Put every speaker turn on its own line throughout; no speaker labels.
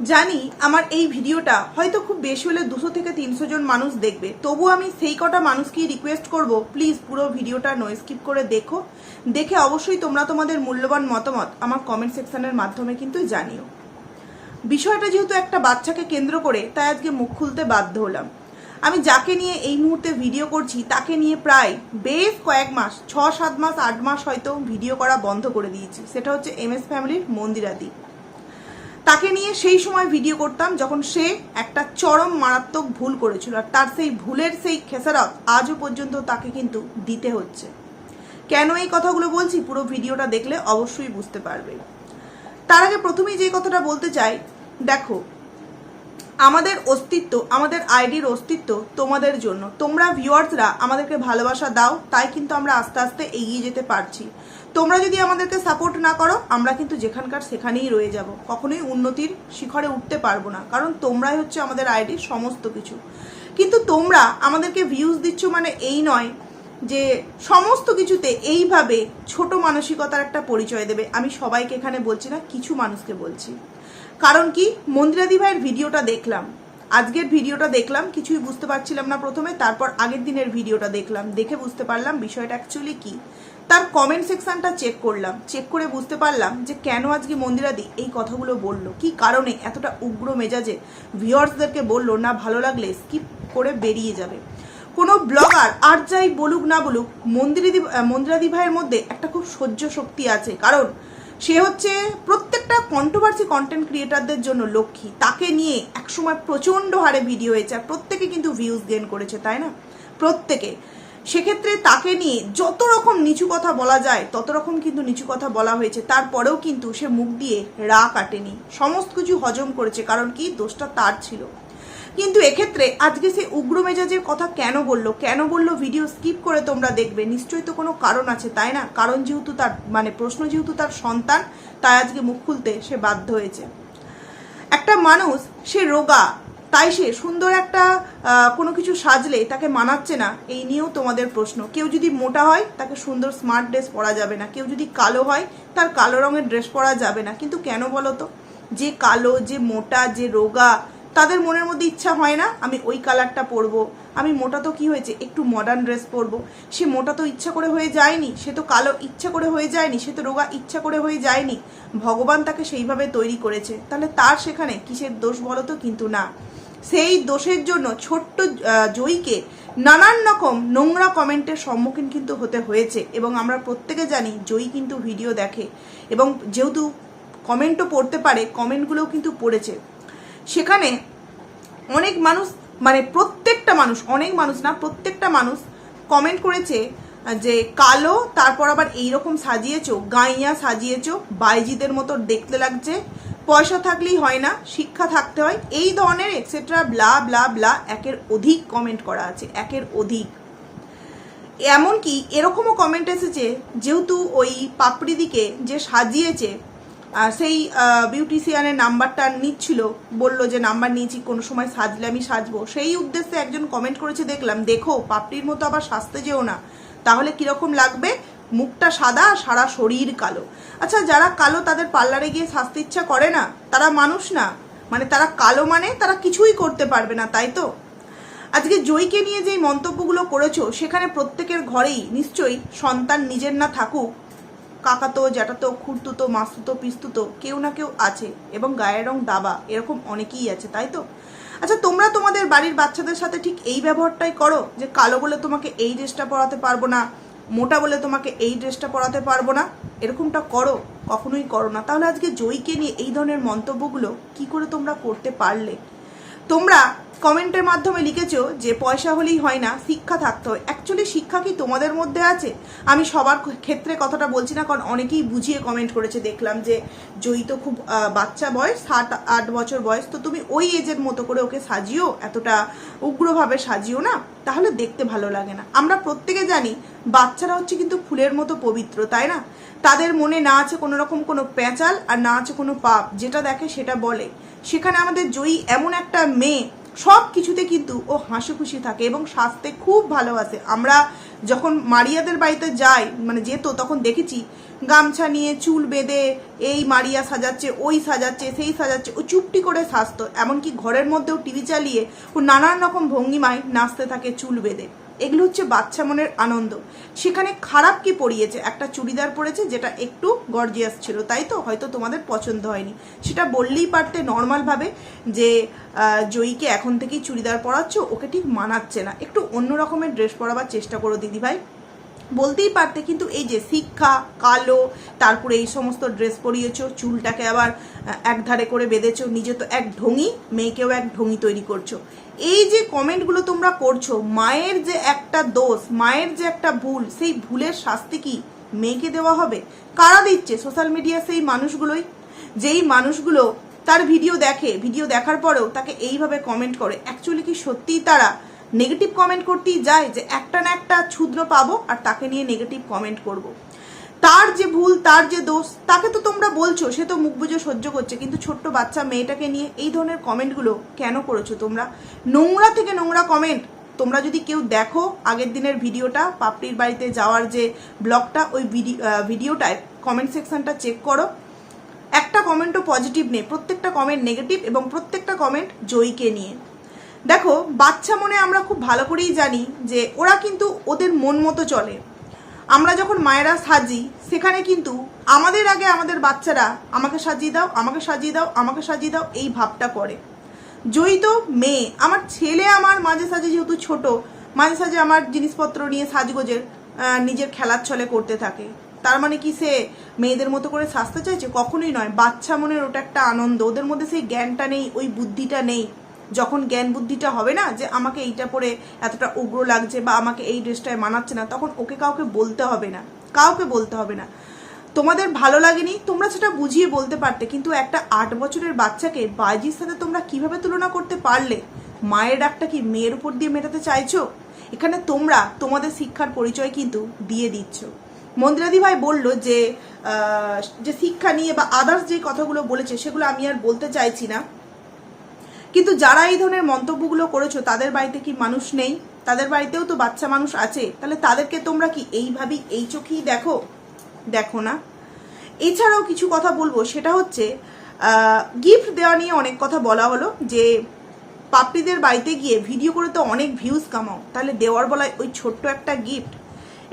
জানি আমার এই ভিডিওটা হয়তো খুব বেশি হলে দুশো থেকে তিনশো জন মানুষ দেখবে। তবু আমি সেই কটা মানুষকেই রিকোয়েস্ট করব প্লিজ পুরো ভিডিওটা নো স্কিপ করে দেখো। দেখে অবশ্যই তোমরা তোমাদের মূল্যবান মতামত আমার কমেন্ট সেকশনের মাধ্যমে কিন্তু জানিও। বিষয়টা যেহেতু একটা বাচ্চাকে কেন্দ্র করে, তাই আজকে মুখ খুলতে বাধ্য হলাম। আমি যাকে নিয়ে এই মুহূর্তে ভিডিও করছি, তাকে নিয়ে প্রায় বেশ কয়েক মাস, ছ সাত মাস, আট মাস হয়তো ভিডিও করা বন্ধ করে দিয়েছি। সেটা হচ্ছে এম এস ফ্যামিলির মন্দিরাদি। তাকে নিয়ে সেই সময় ভিডিও করতাম যখন সে একটা চরম মারাত্মক ভুল করেছিল। আর তার সেই ভুলের সেই খেসারত আজও পর্যন্ত তাকে কিন্তু দিতে হচ্ছে। কেন এই কথাগুলো বলছি পুরো ভিডিওটা দেখলে অবশ্যই বুঝতে পারবে। তার আগে প্রথমেই যে কথাটা বলতে চাই, দেখো, আমাদের অস্তিত্ব, আমাদের আইডির অস্তিত্ব তোমাদের জন্য। তোমরা ভিউয়ার্সরা আমাদেরকে ভালোবাসা দাও, তাই কিন্তু আমরা আস্তে আস্তে এগিয়ে যেতে পারছি। তোমরা যদি আমাদেরকে সাপোর্ট না করো, আমরা কিন্তু যেখানকার সেখানেই রয়ে যাব। কখনোই উন্নতির শিখরে উঠতে পারব না, কারণ তোমরাই হচ্ছে আমাদের আইডির সমস্ত কিছু। কিন্তু তোমরা আমাদেরকে ভিউজ দিচ্ছ মানে এই নয় যে সমস্ত কিছুতে এইভাবে ছোট মানসিকতার একটা পরিচয় দেবে। আমি সবাইকে এখানে বলছি না, কিছু মানুষকে বলছি। কারণ কি? মন্দিরাদি ভাইয়ের ভিডিওটা দেখলাম। আজকের ভিডিওটা দেখলাম, কিছুই বুঝতে পারছিলাম না প্রথমে, তারপর আগের দিনের ভিডিওটা দেখলাম। দেখে বুঝতে পারলাম বিষয়টা অ্যাকচুয়ালি কি। তার কমেন্ট সেকশনটা চেক করলাম। চেক করে বুঝতে পারলাম যে কেন আজকে মন্দিরাদি এই কথাগুলো বলল। কি কারণে এতটা উগ্র মেজাজে ভিউয়ার্সদেরকে বলল, না, ভালো লাগলে স্কিপ করে বেরিয়ে যাবে। কোনো ব্লগার আর যাই বলুক না বলুক, মন্দিরাদি মন্দিরাদি ভাইয়ের মধ্যে একটা খুব সহ্য শক্তি আছে। কারণ সে হচ্ছে প্রত্যেকটা কন্ট্রোভার্সি কন্টেন্ট ক্রিয়েটারদের জন্য লক্ষ্মী। তাকে নিয়ে একসময় প্রচণ্ড হারে ভিডিও হয়েছে আর প্রত্যেকে কিন্তু ভিউজ গেন করেছে, তাই না? প্রত্যেকে। সেক্ষেত্রে তাকে নিয়ে যত রকম নিচু কথা বলা যায়, তত রকম কিন্তু নিচু কথা বলা হয়েছে। তারপরেও কিন্তু সে মুখ দিয়ে রা কাটেনি। সমস্ত কিছু হজম করেছে, কারণ কি দোষটা তার ছিল। কিন্তু এক্ষেত্রে আজকে সে উগ্র মেজাজের কথা কেন বলল? কেন বলল ভিডিও স্কিপ করে তোমরা দেখবে? নিশ্চয়ই তো কোনো কারণ আছে, তাই না? কারণ যেহেতু তার মানে প্রশ্ন যেহেতু তার সন্তান, তাই আজকে মুখ খুলতে সে বাধ্য হয়েছে। একটা মানুষ, সে রোগা তাই সে সুন্দর একটা কোনো কিছু সাজলে তাকে মানাচ্ছে না, এই নিয়েও তোমাদের প্রশ্ন। কেউ যদি মোটা হয়, তাকে সুন্দর স্মার্ট ড্রেস পরা যাবে না। কেউ যদি কালো হয়, তার কালো রঙের ড্রেস পরা যাবে না। কিন্তু কেন বলো তো? যে কালো, যে মোটা, যে রোগা তাদের মনের মধ্যে ইচ্ছা হয় না, আমি ওই কালারটা পরবো। আমি মোটা তো কি হয়েছে? একটু মডার্ন ড্রেস পরবো। সে মোটা তো ইচ্ছা করে হয়ে যায়নি, সে তো কালো ইচ্ছা করে হয়ে যায়নি, সে তো রোগা ইচ্ছা করে হয়ে যায়নি। ভগবান তাকে সেইভাবে তৈরি করেছে। তাহলে তার সেখানে কিসের দোষ বলো তো? কিন্তু না। সেই দোষের জন্য ছোট্ট জয়ীকে নানান রকম নোংরা কমেন্টের সম্মুখীন কিন্তু হতে হয়েছে। এবং আমরা প্রত্যেকে জানি জয়ী কিন্তু ভিডিও দেখে। এবং যেহেতু কমেন্টও পড়তে পারে, কমেন্টগুলোও কিন্তু পড়েছে। সেখানে অনেক মানুষ মানে প্রত্যেকটা মানুষ, অনেক মানুষ না, প্রত্যেকটা মানুষ কমেন্ট করেছে যে কালো, তারপর আবার এইরকম সাজিয়েছো, গাইয়া সাজিয়েছো, বাইজিদের মতো দেখতে লাগছে। পয়সা থাকলেই হয় না, শিক্ষা থাকতে হয়, এই ধরনের এক্সেট্রা ব্লা ব্লা ব্লা একের অধিক কমেন্ট করা আছে, একের অধিক। এমনকি এরকমও কমেন্ট এসেছে, যেহেতু ওই পাপড়িদিকে যে সাজিয়েছে সেই বিউটিশিয়ানের নাম্বারটা নিচ্ছিল, বলল যে নাম্বার নিয়েছি, কোনো সময় সাজলে আমি সাজবো। সেই উদ্দেশ্যে একজন কমেন্ট করেছে, দেখলাম, দেখো, পাপড়ির মতো আবার সাজতে যেও না। তাহলে কীরকম লাগবে? মুখটা সাদা, সারা শরীর কালো। আচ্ছা যারা কালো তাদের পার্লারে গিয়ে সাজতে ইচ্ছা করে না, তারা মানুষ না। মানে তারা কালো মানে তারা কিছুই করতে পারবে না, তাই তো? আজকে জয়কে নিয়ে যেই মন্তব্যগুলো করেছ, সেখানে প্রত্যেকের ঘরেই নিশ্চয়ই সন্তান নিজের না থাকুক কাকাতো, জ্যাঠাতো, খুঁড়তুতো, মাস্তুতো, পিস্তুতো কেউ না কেউ আছে এবং গায়ের রং দাবা এরকম অনেকেই আছে, তাই তো? আচ্ছা তোমরা তোমাদের বাড়ির বাচ্চাদের সাথে ঠিক এই ব্যবহারটাই করো যে কালো বলে তোমাকে এই ড্রেসটা পরাতে পারব না, মোটা বলে তোমাকে এই ড্রেসটা পরাতে পারব না, এরকমটা করো, কখনোই করো না। তাহলে আজকে জয়ীকে নিয়ে এই ধরনের মন্তব্যগুলো কি করে তোমরা করতে পারলে? তোমরা কমেন্টের মাধ্যমে লিখেছো যে পয়সা হলেই হয় না, শিক্ষা থাকতে হয়। অ্যাকচুয়ালি শিক্ষা কি তোমাদের মধ্যে আছে? আমি সবার ক্ষেত্রে কথাটা বলছি না, কারণ অনেকেই বুঝিয়ে কমেন্ট করেছে, দেখলাম যে জয়ী তো খুব বাচ্চা বয়স সাত আট বছর বয়স, তো তুমি ওই এজের মতো করে ওকে সাজিও, এতটা উগ্রভাবে সাজিও না, তাহলে দেখতে ভালো লাগে না। আমরা প্রত্যেকে জানি, বাচ্চারা হচ্ছে কিন্তু ফুলের মতো পবিত্র, তাই না? তাদের মনে না আছে কোনো রকম কোনো পেঁচাল আর না আছে কোনো পাপ, যেটা দেখে সেটা বলে। সেখানে আমাদের জয়ী এমন একটা মেয়ে সব কিছুতে কিন্তু ও হাসি খুশি থাকে এবং স্বাস্থ্যে খুব ভালোবাসে আমরা যখন মারিয়াদের বাড়িতে যাই মানে যেত, তখন দেখেছি, গামছা নিয়ে চুল বেঁধে এই মারিয়া সাজাচ্ছে, ওই সাজাচ্ছে, সেই সাজাচ্ছে, ও চুপটি করে সাজতো এমনকি ঘরের মধ্যেও টিভি চালিয়ে ও নানান রকম ভঙ্গিমায় নাচতে থাকে চুল বেঁধে। এগুলো হচ্ছে বাচ্চা মনের আনন্দ। সেখানে খারাপ কি পরিয়েছে একটা চুড়িদার পরেছে যেটা একটু গর্জিয়াস ছিল তাই তো? হয়তো তোমাদের পছন্দ হয়নি। সেটা বললেই পারতে নর্মালভাবে যে জয়ীকে এখন থেকেই চুড়িদার পরাচ্ছ ওকে ঠিক মানাচ্ছে না। একটু অন্য রকমের ড্রেস পরাবার চেষ্টা করো দিদিভাই। বলতেই পারতে কিন্তু এই যে শিক্ষা কালো তারপরে এই সমস্ত ড্রেস পরিয়েছো চুলটাকে আবার আহ, একধারে করে বেঁধেছো নিজে তো এক ঢঙি মেয়েকেও এক ঢঙি তৈরি করছ। এই যে কমেন্টগুলো তোমরা করছ, মায়ের যে একটা দোষ, মায়ের যে একটা ভুল, সেই ভুলের শাস্তি কি মেয়েকে দেওয়া হবে? কারা দিচ্ছে সোশ্যাল মিডিয়া সেই মানুষগুলোই? যেই মানুষগুলো তার ভিডিও দেখে ভিডিও দেখার পরেও তাকে এইভাবে কমেন্ট করে। অ্যাকচুয়ালি কি সত্যিই তারা নেগেটিভ কমেন্ট করতেই যায় যে একটা না একটা ক্ষুদ্র পাবো আর তাকে নিয়ে নেগেটিভ কমেন্ট করব। তার যে ভুল, তার যে দোষ, তাকে তো তোমরা বলছো, সে তো মুখ বুঝে সহ্য করছে। কিন্তু ছোট্ট বাচ্চা মেয়েটাকে নিয়ে এই ধরনের কমেন্টগুলো কেন করেছ তোমরা? নোংরা থেকে নোংরা কমেন্ট। তোমরা যদি কেউ দেখো আগের দিনের ভিডিওটা, পাপড়ির বাড়িতে যাওয়ার যে ব্লগটা, ওই ভিডিও ভিডিওটায় কমেন্ট সেকশনটা চেক করো। একটা কমেন্টও পজিটিভ নেই। প্রত্যেকটা কমেন্ট নেগেটিভ এবং প্রত্যেকটা কমেন্ট জয়ীকে নিয়ে। দেখো, বাচ্চা মনে আমরা খুব ভালো করেই জানি যে ওরা কিন্তু ওদের মন মতো চলে। আমরা যখন মায়েরা সাজি, সেখানে কিন্তু আমাদের আগে আমাদের বাচ্চারা আমাকে সাজিয়ে দাও, আমাকে সাজিয়ে দাও, আমাকে সাজিয়ে দাও, এই ভাবটা করে। জয়ী তো মেয়ে, আমার ছেলে আমার মাঝে সাঝে যেহেতু ছোট, মাঝে সাঝে আমার জিনিসপত্র নিয়ে সাজগোজের নিজের খেলার ছলে করতে থাকে। তার মানে কি সে মেয়েদের মতো করে সাজতে চাইছে কখনোই নয়, বাচ্চা মনের ওটা একটা আনন্দ, ওদের মধ্যে সেই জ্ঞানটা নেই, ওই বুদ্ধিটা নেই। যখন জ্ঞান বুদ্ধিটা হবে না, যে আমাকে এইটা পরে এতটা উগ্র লাগছে বা আমাকে এই ড্রেসটায় মানাচ্ছে না, তখন ওকে কাউকে বলতে হবে না। কাউকে বলতে হবে না। তোমাদের ভালো লাগেনি? তোমরা সেটা বুঝিয়ে বলতে পারতে, কিন্তু একটা আট বছরের বাচ্চাকে বাইজির সাথে তোমরা কীভাবে তুলনা করতে পারলে? মায়ের ডাকটা কি মেয়ের উপর দিয়ে মেটাতে চাইছো? এখানে তোমরা তোমাদের শিক্ষার পরিচয় কিন্তু দিয়ে দিচ্ছ। মন্দিরাদি ভাই বলল যে যে শিক্ষা নিয়ে বা আদার্স যে কথাগুলো বলেছে, সেগুলো আমি আর বলতে চাইছি না। কিন্তু যারা এই ধরনের মন্তব্যগুলো করেছ, তাদের বাড়িতে কি মানুষ নেই? তাদের বাড়িতেও তো বাচ্চা মানুষ আছে। তাহলে তাদেরকে তোমরা কি এইভাবেই এই চোখেই দেখো? দেখো না। এছাড়াও কিছু কথা বলব। সেটা হচ্ছে গিফট দেওয়া নিয়ে অনেক কথা বলা হলো যে, পাপড়িদের বাড়িতে গিয়ে ভিডিও করে তো অনেক ভিউজ কামাও। তাহলে দেওয়ার বলায় ওই ছোট্ট একটা গিফট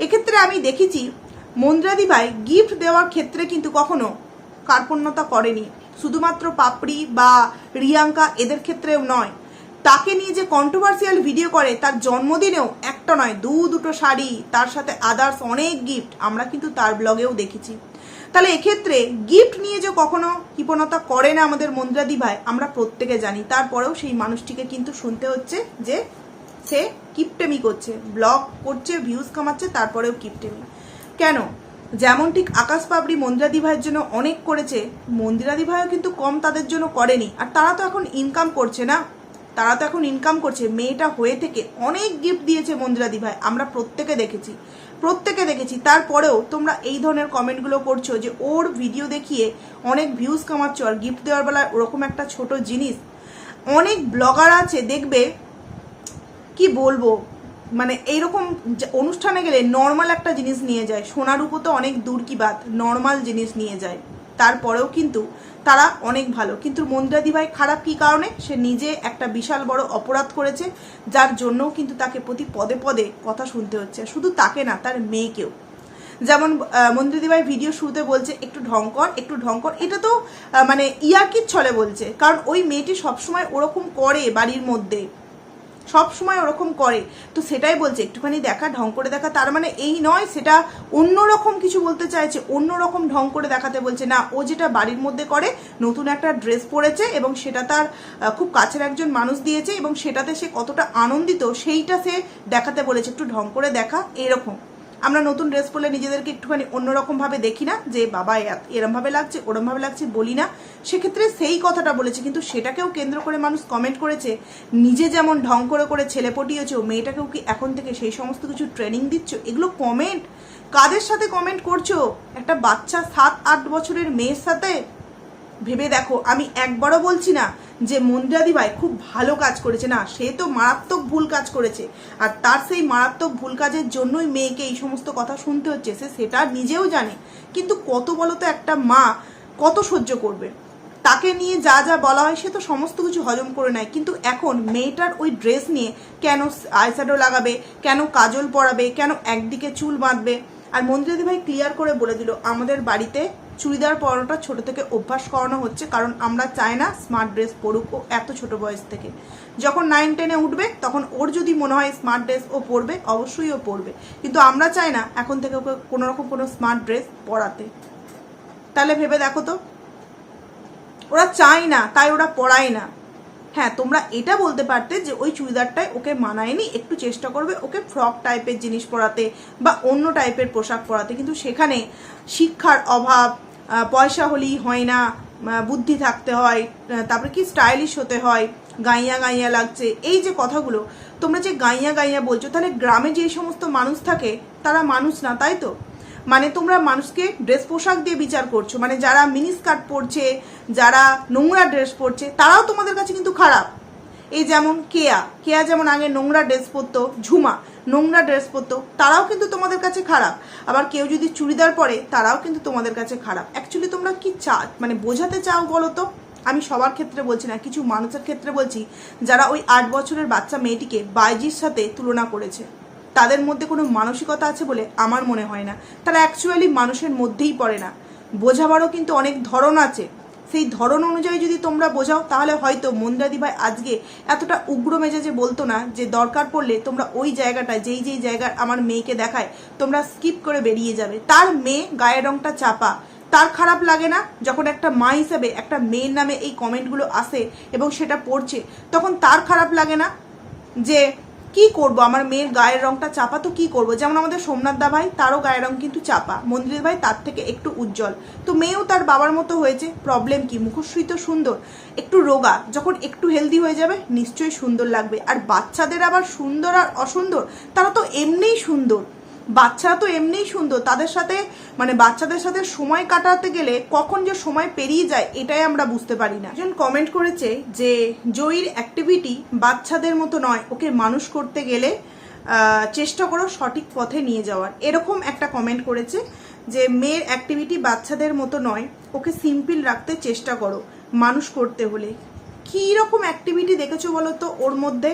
এক্ষেত্রে আমি দেখেছি মন্দ্রাদি ভাই গিফট দেওয়ার ক্ষেত্রে কিন্তু কখনো কার্পণ্যতা করেনি। শুধুমাত্র পাপড়ি বা রিয়াঙ্কা এদের ক্ষেত্রেও নয়। তাকে নিয়ে যে কন্ট্রোভার্সিয়াল ভিডিও করে, তার জন্মদিনেও একটা নয়, দু দুটো শাড়ি, তার সাথে আদার্স অনেক গিফট আমরা কিন্তু তার ব্লগেও দেখেছি। তাহলে এক্ষেত্রে গিফট নিয়ে যে কখনো কৃপণতা করে না আমাদের মন্দিরাদি ভাই, আমরা প্রত্যেকে জানি। তারপরেও সেই মানুষটিকে কিন্তু শুনতে হচ্ছে যে সে কিপটেমি করছে ব্লগ করছে ভিউজ কামাচ্ছে, তারপরেও কিপটেমি। কেন? যেমন ঠিক আকাশ পাবড়ি মন্দিরাদি ভাইয়ের জন্য অনেক করেছে মন্দিরাদি ভাইও কিন্তু কম তাদের জন্য করেনি। আর তারা তো এখন ইনকাম করছে না। তারা তো এখন ইনকাম করছে। মেয়েটা হয়ে থেকে অনেক গিফট দিয়েছে মন্দিরাদি ভাই আমরা প্রত্যেকে দেখেছি। প্রত্যেকে দেখেছি। তারপরেও তোমরা এই ধরনের কমেন্টগুলো করছ যে ওর ভিডিও দেখিয়ে অনেক ভিউজ কামাচ্ছ আর গিফট দেওয়ার বেলায় ওরকম একটা ছোট জিনিস। অনেক ব্লগার আছে, দেখবে, কি বলব? মানে এইরকম অনুষ্ঠানে গেলে নর্মাল একটা জিনিস নিয়ে যায়। সোনার উপর তো অনেক দূর কি বাত নর্মাল জিনিস নিয়ে যায়। তারপরেও কিন্তু তারা অনেক ভালো। কিন্তু মন্দিরাদি ভাই খারাপ কি কারণে? সে নিজে একটা বিশাল বড় অপরাধ করেছে, যার জন্যও কিন্তু তাকে প্রতি পদে পদে কথা শুনতে হচ্ছে। শুধু তাকে না, তার মেয়েকেও। যেমন মন্দিরদি ভাই ভিডিও শুরুতে বলছে, একটু ঢং কর, একটু ঢং কর। এটা তো মানে ইয়ার্কির ছলে বলছে। কারণ ওই মেয়েটি সবসময় ওরকম করে বাড়ির মধ্যে। সব সময় ওরকম করে। তো সেটাই বলছে, একটুখানি দেখা, ঢং করে দেখা, তার মানে এই নয়, সেটা অন্য রকম কিছু বলতে চাইছে অন্য রকম ঢং করে দেখাতে বলছে। না, ও যেটা বাড়ির মধ্যে করে, নতুন একটা ড্রেস পরেছে এবং সেটা তার খুব কাছের একজন মানুষ দিয়েছে এবং সেটাতে সে কতটা আনন্দিত, সেইটা সে দেখাতে বলেছে। একটু ঢং করে দেখা, এরকম। আমরা নতুন ড্রেস পরলে নিজেদেরকে একটুখানি অন্যরকম ভাবে দেখি না, যে বাবা এরমভাবে লাগছে, ওরমভাবে লাগছে বলি না। সেক্ষেত্রে সেই কথাটা বলেছে, কিন্তু সেটাকেও কেন্দ্র করে মানুষ কমেন্ট করেছে, নিজে যেমন ঢং করে করে ছেলে পটিয়েছো মেয়েটাকেও কি এখন থেকে সেই সমস্ত কিছু ট্রেনিং দিচ্ছ? এগুলো কমেন্ট কাদের সাথে কমেন্ট করছ? একটা বাচ্চা সাত, আট বছরের মেয়ের সাথে ভেবে দেখো, আমি একবারও বলছি না যে মন্দিরাদি ভাই খুব ভালো কাজ করেছে। না, সে তো মারাত্মক ভুল কাজ করেছে। আর তার সেই মারাত্মক ভুল কাজের জন্যই মেয়েকে এই সমস্ত কথা শুনতে হচ্ছে, সে সেটা নিজেও জানে। কিন্তু কত বলো তো একটা মা, কত সহ্য করবে? তাকে নিয়ে যা যা বলা হয়, সে তো সমস্ত কিছু হজম করে নেয়। কিন্তু এখন মেয়েটার ওই ড্রেস নিয়ে কেন আইশ্যাডো লাগাবে, কেন কাজল পরাবে, কেন একদিকে চুল বাঁধবে? আর মন্দিরাদি ভাই ক্লিয়ার করে বলে দিল, আমাদের বাড়িতে চুড়িদার পরানোটা ছোট থেকে অভ্যাস করানো হচ্ছে, কারণ আমরা চাই না স্মার্ট ড্রেস পরুক ও এত ছোট বয়স থেকে। যখন নাইন টেনে উঠবে, তখন ওর যদি মনে হয় স্মার্ট ড্রেস ও পরবে, অবশ্যই ও পরবে। কিন্তু আমরা চাই না এখন থেকে ওকে কোনো রকম কোনো স্মার্ট ড্রেস পরাতে। তাহলে ভেবে দেখো তো। ওরা চায় না, তাই ওরা পড়ায় না। হ্যাঁ তোমরা এটা বলতে পারতে যে ওই চুড়িদারটাই ওকে মানায়নি, একটু চেষ্টা করবে ওকে ফ্রক টাইপের জিনিস পরাতে বা অন্য টাইপের পোশাক পরাতে। কিন্তু সেখানে শিক্ষার অভাব পয়সা হলেই হয় না বুদ্ধি থাকতে হয় তারপরে কি স্টাইলিশ হতে হয়, গাইয়া গাইয়া লাগছে, এই যে কথাগুলো, তোমরা যে গাইয়া গাইয়া বলছো, তাহলে গ্রামে যে সমস্ত মানুষ থাকে, তারা মানুষ না, তাই তো? মানে তোমরা মানুষকে ড্রেস পোশাক দিয়ে বিচার করছ মানে যারা মিনি স্কার্ট পরছে, যারা নোংরা ড্রেস পরছে, তারাও তোমাদের কাছে কিন্তু খারাপ। এই যেমন কেয়া কেয়া যেমন আগে নোংরা ড্রেস পরতো, ঝুমা নোংরা ড্রেস পরতো, তারাও কিন্তু তোমাদের কাছে খারাপ। আবার কেউ যদি চুড়িদার পরে, তারাও কিন্তু তোমাদের কাছে খারাপ। অ্যাকচুয়ালি তোমরা কি চা মানে বোঝাতে চাও বলো তো? আমি সবার ক্ষেত্রে বলছি না, কিছু মানুষের ক্ষেত্রে বলছি, যারা ওই আট বছরের বাচ্চা মেয়েটিকে বাইজির সাথে তুলনা করেছে। তাদের মধ্যে কোনো মানসিকতা আছে বলে আমার মনে হয় না। তারা অ্যাকচুয়ালি মানুষের মধ্যেই পড়ে না। বোঝাবারও কিন্তু অনেক ধরন আছে। সেই ধরন অনুযায়ী যদি তোমরা বোঝাও, তাহলে হয়তো মন্দাদি ভাই আজকে এতটা উগ্র মেজাজে বলতো না যে দরকার পড়লে তোমরা ওই জায়গাটা যেই যেই জায়গায় আমার মেয়েকে দেখায়, তোমরা স্কিপ করে বেরিয়ে যাবে। তার মেয়ে গায়ের রংটা চাপা। তার খারাপ লাগে না যখন একটা মা হিসেবে একটা মেয়ের নামে এই কমেন্টগুলো আসে এবং সেটা পড়ছে। তখন তার খারাপ লাগে না যে কি করব? আমার মেয়ের গায়ের রংটা চাপা তো কি করব? যেমন আমাদের সোমনাথ দা ভাই, তারও গায়ের রং কিন্তু চাপা। মন্দিরের ভাই তার থেকে একটু উজ্জ্বল। তো মেয়েও তার বাবার মতো হয়েছে। প্রবলেম কি? মুখশ্রী তো সুন্দর। একটু রোগা। যখন একটু হেলদি হয়ে যাবে, নিশ্চয়ই সুন্দর লাগবে। আর বাচ্চাদের আবার সুন্দর আর অসুন্দর, তারা তো এমনিই সুন্দর। বাচ্চারা তো এমনিই সুন্দর, তাদের সাথে মানে বাচ্চাদের সাথে সময় কাটাতে গেলে কখন যে সময় পেরিয়ে যায় এটাই আমরা বুঝতে পারি না। একজন কমেন্ট করেছে যে, জয়ীর অ্যাক্টিভিটি বাচ্চাদের মতো নয়, ওকে মানুষ করতে গেলে চেষ্টা করো সঠিক পথে নিয়ে যাওয়ার। এরকম একটা কমেন্ট করেছে যে, মেয়ের অ্যাক্টিভিটি বাচ্চাদের মতো নয়, ওকে সিম্পল রাখতে চেষ্টা করো মানুষ করতে হলে। কী রকম অ্যাক্টিভিটি দেখেছ বলো তো ওর মধ্যে?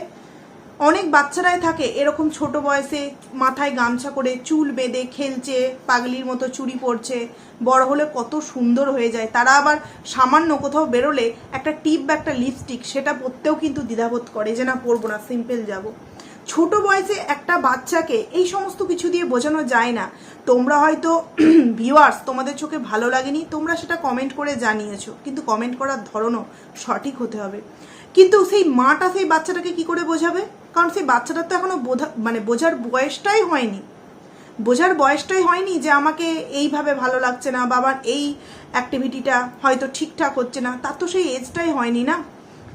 অনেক বাচ্চারাই থাকে এরকম ছোট বয়সে মাথায় গামছা করে চুল বেঁধে খেলছে, পাগলির মতো চুরি পরছে, বড় হলে কত সুন্দর হয়ে যায়। তারা আবার সামান্য কোথাও বেরোলে একটা টিপ বা একটা লিপস্টিক, সেটা পরতেও কিন্তু দ্বিধাবোধ করে যে না, পরবো না, সিম্পল যাব। ছোট বয়সে একটা বাচ্চাকে এই সমস্ত কিছু দিয়ে বোঝানো যায় না। তোমরা হয়তো ভিউয়ার্স তোমাদের চোখে ভালো লাগেনি, তোমরা সেটা কমেন্ট করে জানিয়েছো, কিন্তু কমেন্ট করার ধরনও সঠিক হতে হবে। কিন্তু সেই মাটা, সেই বাচ্চাটাকে কি করে বোঝাবে? কারণ সেই বাচ্চাটার তো এখনও বোঝা মানে বোঝার বয়সটাই হয়নি। বোঝার বয়সটাই হয়নি যে আমাকে এইভাবে ভালো লাগছে না, বাবার এই অ্যাক্টিভিটিটা হয়তো ঠিকঠাক হচ্ছে না, তার তো সেই এজটাই হয়নি না?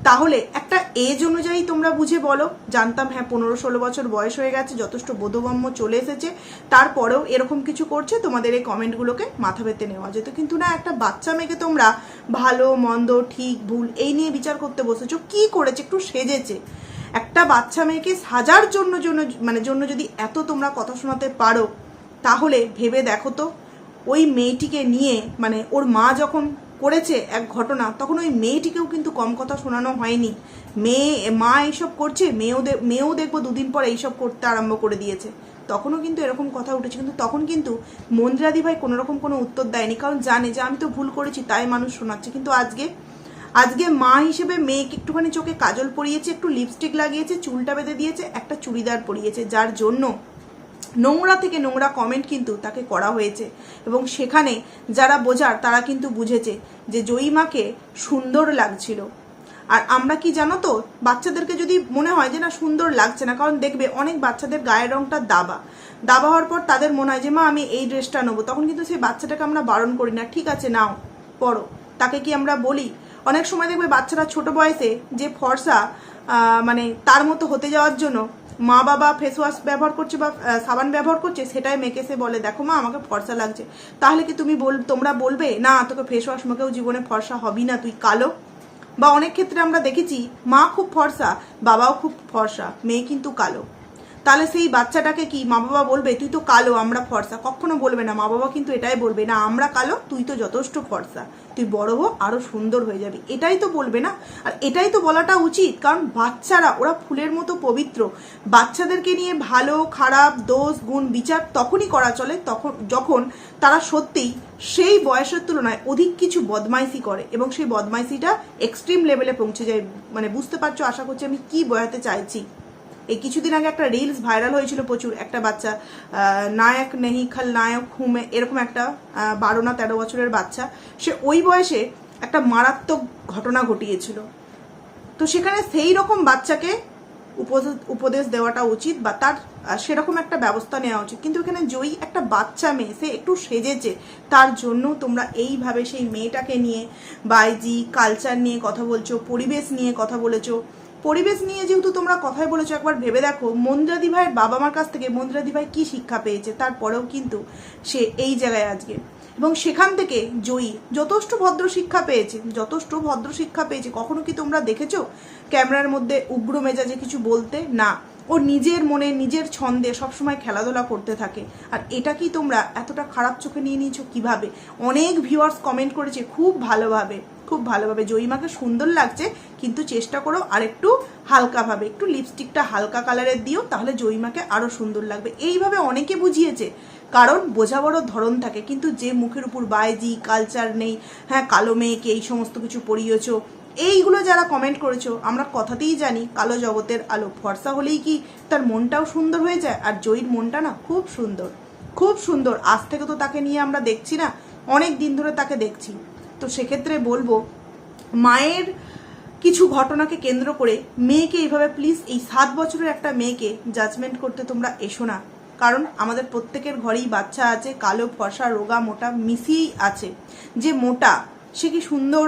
তাহলে একটা এজ অনুযায়ী তোমরা বুঝে বলো। জানতাম হ্যাঁ পনেরো ষোলো বছর বয়স হয়ে গেছে, যথেষ্ট বোধগম্য চলে এসেছে। তারপরেও এরকম কিছু করছে, তোমাদের এই কমেন্টগুলোকে মাথা পেতে নেওয়া যেত। কিন্তু না, একটা বাচ্চা মেয়েকে তোমরা ভালো, মন্দ, ঠিক, ভুল, এই নিয়ে বিচার করতে বসেছো। কি করেছে? একটু সেজেছে। একটা বাচ্চা মেয়েকে সাজার জন্য জন্য মানে জন্য যদি এত তোমরা কথা শোনাতে পারো, তাহলে ভেবে দেখো তো, ওই মেয়েটিকে নিয়ে মানে ওর মা যখন করেছে এক ঘটনা, তখন ওই মেয়েটিকেও কিন্তু কম কথা শোনানো হয়নি। মেয়ে, মা এইসব করছে, মেয়েও মেয়েও দেখব দুদিন পর এইসব করতে আরম্ভ করে দিয়েছে। তখনও কিন্তু এরকম কথা উঠেছে, কিন্তু তখন কিন্তু মন্দিরাদি ভাই কোনো রকম কোনো উত্তর দেয়নি, কারণ জানে যে আমি তো ভুল করেছি, তাই মানুষ শোনাচ্ছে। কিন্তু আজকে আজকে মা হিসেবে মেয়েকে একটুখানি চোখে কাজল পরিয়েছে, একটু লিপস্টিক লাগিয়েছে, চুলটা বেঁধে দিয়েছে, একটা চুড়িদার পরিয়েছে, যার জন্য নোংরা থেকে নোংরা কমেন্ট কিন্তু তাকে করা হয়েছে। এবং সেখানে যারা বোঝার তারা কিন্তু বুঝেছে যে জয়ীমাকে সুন্দর লাগছিল। আর আমরা কি জানো তো, বাচ্চাদেরকে যদি মনে হয় যে না সুন্দর লাগছে না, কারণ দেখবে অনেক বাচ্চাদের গায়ের রংটা দাবা। দাবা হওয়ার পর তাদের মনে হয় যে, মা, আমি এই ড্রেসটা নেব। তখন কিন্তু সেই বাচ্চাটাকে আমরা বারণ করি না, ঠিক আছে, নাও পড়ো তাকে কি আমরা বলি? অনেক সময় দেখবে বাচ্চারা ছোট বয়সে যে ফর্সা মানে তার মতো হতে যাওয়ার জন্য মা বাবা ফেস ওয়াশ ব্যবহার করছে বা সাবান ব্যবহার করছে, সেটাই মেখে সে বলে, দেখো মা, আমাকে ফর্সা লাগছে। তাহলে কি তুমি বল, তোমরা বলবে, না, তোকে ফেস ওয়াশ জীবনে ফর্সা হবি না, তুই কালো? বা অনেক ক্ষেত্রে আমরা দেখেছি, মা খুব ফর্সা, বাবাও খুব ফর্সা, মেয়ে কিন্তু কালো। তাহলে সেই বাচ্চাটাকে কি মা বাবা বলবে, তুই তো কালো, আমরা ফর্সা কখনো বলবে না মা বাবা কিন্তু এটাই বলবে, না, আমরা কালো, তুই তো যথেষ্ট ফর্সা, তুই বড় হো, আরও সুন্দর হয়ে যাবি এটাই তো বলবে না। আর এটাই তো বলাটা উচিত, কারণ বাচ্চারা, ওরা ফুলের মতো পবিত্র। বাচ্চাদেরকে নিয়ে ভালো, খারাপ, দোষ, গুণ, বিচার তখনই করা চলে, তখন, যখন তারা সত্যিই সেই বয়সের তুলনায় অধিক কিছু বদমাইশি করে এবং সেই বদমাইশিটা এক্সট্রিম লেভেলে পৌঁছে যায়। মানে বুঝতে পারছ, আশা করছি আমি কি বোঝাতে চাইছি। এই কিছুদিন আগে একটা রিলস ভাইরাল হয়েছিল প্রচুর, একটা বাচ্চা নায়ক নেহি খাল, নায়ক হুমে, এরকম একটা বারো না তেরো বছরের বাচ্চা। সে ওই বয়সে একটা মারাত্মক ঘটনা ঘটিয়েছিল। তো সেখানে সেই রকম বাচ্চাকে উপদেশ- দেওয়াটা উচিত বা তার সেরকম একটা ব্যবস্থা নেওয়া উচিত। কিন্তু এখানে জয়ী একটা বাচ্চা মেয়ে, সে একটু সেজেছে, তার জন্য তোমরা এইভাবে সেই মেয়েটাকে নিয়ে, বাইজি কালচার নিয়ে কথা বলছো, পরিবেশ নিয়ে কথা বলেছ। পরিবেশ নিয়ে যেহেতু তোমরা কথাই বলেছ, একবার ভেবে দেখো, মন্দিরাদি ভাইয়ের বাবা মার কাছ থেকে মন্দিরাদি ভাই কি শিক্ষা পেয়েছে, তারপরেও কিন্তু সে এই জায়গায় আজকে। এবং সেখান থেকে জয়ী, যথেষ্ট ভদ্র শিক্ষা পেয়েছে, যথেষ্ট ভদ্র শিক্ষা পেয়েছে। কখনো কি তোমরা দেখেছ ক্যামেরার মধ্যে উগ্র মেজাজে কিছু বলতে? না। ও নিজের মনে, নিজের ছন্দে সবসময় খেলাধুলা করতে থাকে। আর এটা কি তোমরা এতটা খারাপ চোখে নিয়ে নিয়েছো কীভাবে? অনেক ভিউয়ার্স কমেন্ট করেছে, খুব ভালোভাবে। খুব ভালোভাবে। জয়িমাকে সুন্দর লাগছে, কিন্তু চেষ্টা করো আরেকটু হালকাভাবে। একটু লিপস্টিকটা হালকা কালারের দিও, তাহলে জয়িমাকে আরও সুন্দর লাগবে। এইভাবে অনেকে বুঝিয়েছে, কারণ বোঝাবারও ধরন থাকে, কিন্তু যে মুখের উপর বায়জি কালচার নেই হ্যাঁ কালো মেয়েকে এই সমস্ত কিছু পড়িয়েছো এইগুলো যারা কমেন্ট করেছ, আমরা কথাতেই জানি, কালো জগতের আলো। ফর্সা হলেই কি তার মনটাও সুন্দর হয়ে যায়? আর জয়ীর মনটা না খুব সুন্দর খুব সুন্দর। আজ থেকে তো তাকে নিয়ে আমরা দেখছি না, অনেক দিন ধরে তাকে দেখছি। তো সেক্ষেত্রে বলব, মায়ের কিছু ঘটনাকে কেন্দ্র করে মেয়েকে এইভাবে প্লিজ এই সাত বছরের একটা মেয়েকে জাজমেন্ট করতে তোমরা এসো না। কারণ আমাদের প্রত্যেকের ঘরেই বাচ্চা আছে, কালো ফসা রোগা, মোটা মিশিয়েই আছে। যে মোটা সে কি সুন্দর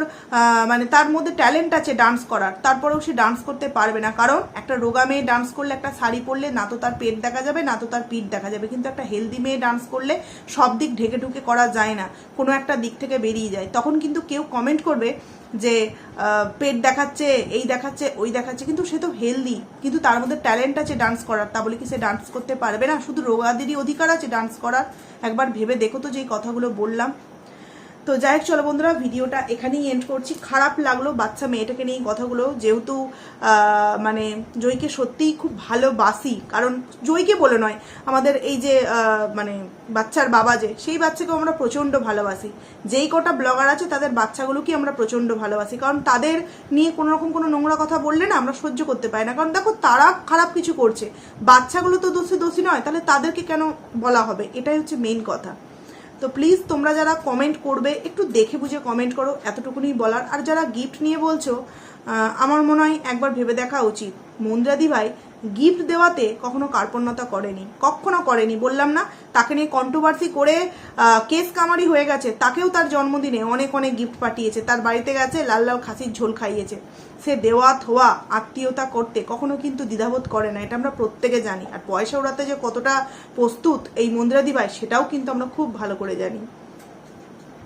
মানে তার মধ্যে ট্যালেন্ট আছে ডান্স করার। তারপরেও সে ডান্স করতে পারবে না। কারণ একটা রোগা মেয়ে ডান্স করলে একটা শাড়ি পরলে না তো তার পেট দেখা যাবে, না তো তার পিঠ দেখা যাবে। কিন্তু একটা হেলদি মেয়ে ডান্স করলে সব দিক ঢেকে ঢুকে করা যায় না। কোনো একটা দিক থেকে বেরিয়ে যায়। তখন কিন্তু কেউ কমেন্ট করবে যে পেট দেখাচ্ছে, এই দেখাচ্ছে, ওই দেখাচ্ছে। কিন্তু সে তো হেলদি কিন্তু তার মধ্যে ট্যালেন্ট আছে ডান্স করার। তা বলে কি সে ডান্স করতে পারবে না? শুধু রোগাদেরই অধিকার আছে ডান্স করার? একবার ভেবে দেখো তো যেই কথাগুলো বললাম। তো যাই হোক, চলো বন্ধুরা, ভিডিওটা এখানেই এন্ড করছি। খারাপ লাগল বাচ্চা মেয়েটাকে নিয়ে কথাগুলো, যেহেতু মানে জয়কে সত্যিই খুব ভালোবাসি। কারণ জয়কে বলে নয়, আমাদের এই যে মানে বাচ্চার বাবা যে, সেই বাচ্চাকেও আমরা প্রচণ্ড ভালোবাসি। যেই কটা ব্লগার আছে, তাদের বাচ্চাগুলোকে আমরা প্রচণ্ড ভালোবাসি। কারণ তাদের নিয়ে কোনো রকম কোনো নোংরা কথা বললে না আমরা সহ্য করতে পারি না। কারণ দেখো, তারা খারাপ কিছু করছে। বাচ্চাগুলো তো দোষী দোষী নয়, তাহলে তাদেরকে কেন বলা হবে? এটাই হচ্ছে মেইন কথা। তো প্লিজ তোমরা যারা কমেন্ট করবে, একটু দেখে বুঝে কমেন্ট করো এতটুকুনি বলার। আর যারা গিফট নিয়ে বলছো আমার মনে হয় একবার ভেবে দেখা উচিত। মন্দিরাদি ভাই গিফট দেওয়াতে কখনো কার্পণ্যতা করেনি, কখনো করেনি। বললাম না, তাকে নিয়ে কন্ট্রোভার্সি করে কেস কামারি হয়ে গেছে, তাকেও তার জন্মদিনে অনেক অনেক গিফট পাঠিয়েছে। তার বাড়িতে গেছে, লাল লাল খাসির ঝোল খাইয়েছে। সে দেওয়া থোয়া আত্মীয়তা করতে কখনো কিন্তু দ্বিধাবোধ করে না, এটা আমরা প্রত্যেকে জানি। আর পয়সা উড়াতে যে কতটা প্রস্তুত এই মন্দিরাদি ভাই, সেটাও কিন্তু আমরা খুব ভালো করে জানি।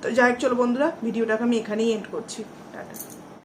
তো যাই হোক, চলো বন্ধুরা, ভিডিওটাকে আমি এখানেই এন্ড করছি।